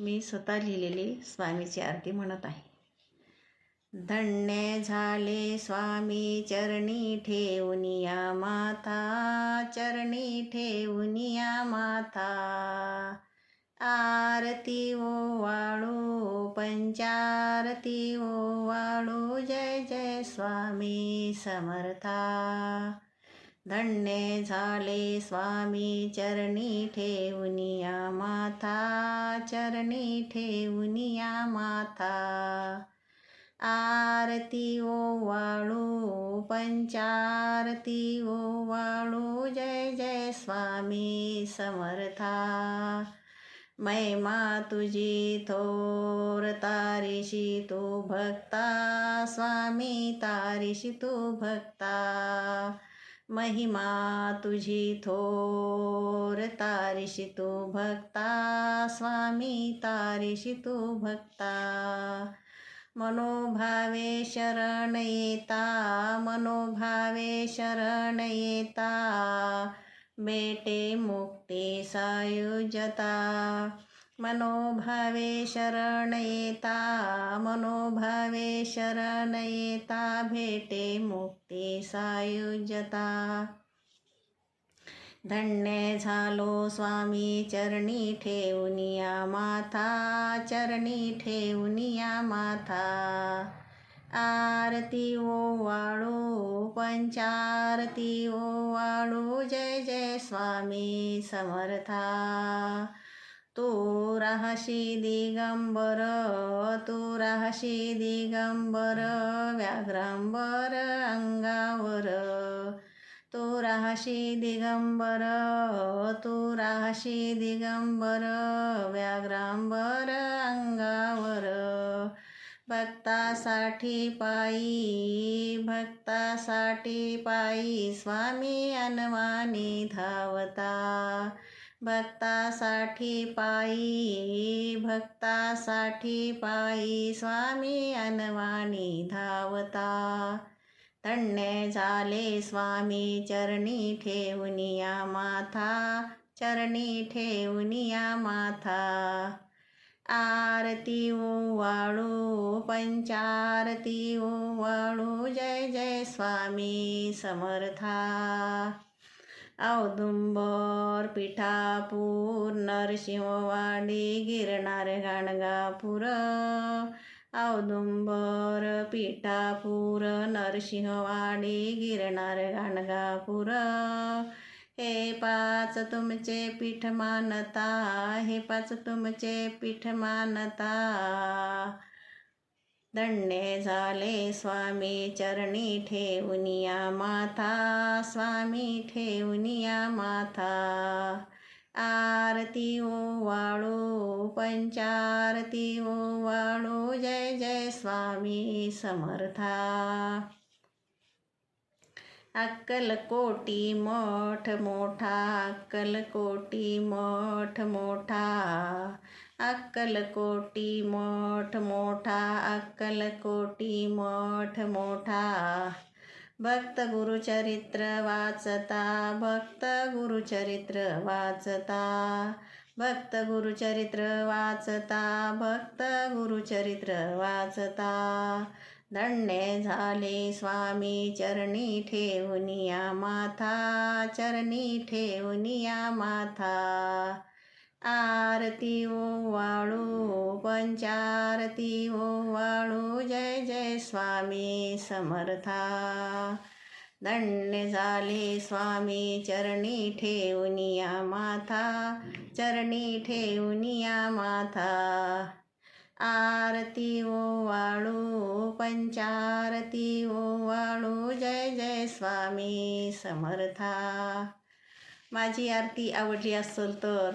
मी स्वतः लिहिलेली स्वामीची आरती म्हणत आहे. धन्य झाले स्वामी चरणी ठेवनिया माता माथा चरणी ठेवनिया माता. माथा आरती ओ वाळू पंचारती ओ वाळू जय जय स्वामी समर्था. धन्य झाले स्वामी चरणी ठेवनिया माथा चरणी ठेवनिया माथा आरती ओ वाळू पंचारती ओ वाळू जय जय स्वामी समर्था. महिमा तुझी थोर तारीशी तू भक्ता स्वामी तारिशी तू भक्ता. महिमा तुझी थोर तारीशी तू भक्ता स्वामी तारीशी तू भक्ता. मनोभावे शरण येता मनोभावे शरण येता. बेटे मुक्ती सायुजता. मनोभावे शरण येता मनोभावे शरण येता भेटे मुक्ती सायुज्यता। धन्य झालो स्वामी चरणी ठेवनिया माथा चरणी ठेवनिया माथा आरती ओ वाळू पंचारती ओ वाळू जय जय स्वामी समर्था। तू राहशी दिगंबर तू राहशी दिगंबर व्याघ्रांबर अंगावर. तू राहशी दिगंबर तू राहशी दिगंबर व्याघ्रांबर अंगावर. भक्तासाठी पायी भक्तासाठी पायी स्वामी अनवानी धावता. भक्तासाठी पायी भक्तासाठी पायी स्वामी अनवानी धावता. धन्य झाले स्वामी चरणी ठेवनिया माथा चरणी ठेवनिया माथा. आरती ओवाळू वाळू पंचारती ओवाळू वाळू जय जय स्वामी समर्था. औदुंबर पिठापूर नरसिंहवाडी गिरणार गाणगापूर. औदुंबर पिठापूर नरसिंहवाडी गिरणार गाणगापूर. हे पाच तुमचे पीठ मानता हे पाच तुमचे पीठ मानता. दंडे झाले स्वामी चरणी ठेवनिया माथा स्वामी ठेवनिया माथा आरती ओ वाळू पंचारती ओ वाळू जय जय स्वामी समर्था. अक्कलकोटी मठ मोठा अक्कलकोटी मठ मोठा. अक्कलकोटी मठ मोठा अक्कलकोटी मठ मोठा. भक्त गुरुचरित्र वाचता भक्त गुरुचरित्र वाचता. भक्त गुरुचरित्र वाचता भक्त गुरुचरित्र वाचता. धन्य झाले स्वामी चरणी ठेवनिया माथा चरणी ठेवनिया माथा. आरती ओ वाळू पंचारती ओ हो वाळू. जय जय स्वामी समर्था. धन्य झाले स्वामी चरणी ठेवनिया माथा. चरणी ठेवनिया माथा. आरती ओ वाळू पंचारती ओ वाळू. जय जय स्वामी समर्था. माझी आरती आवडली असेल तर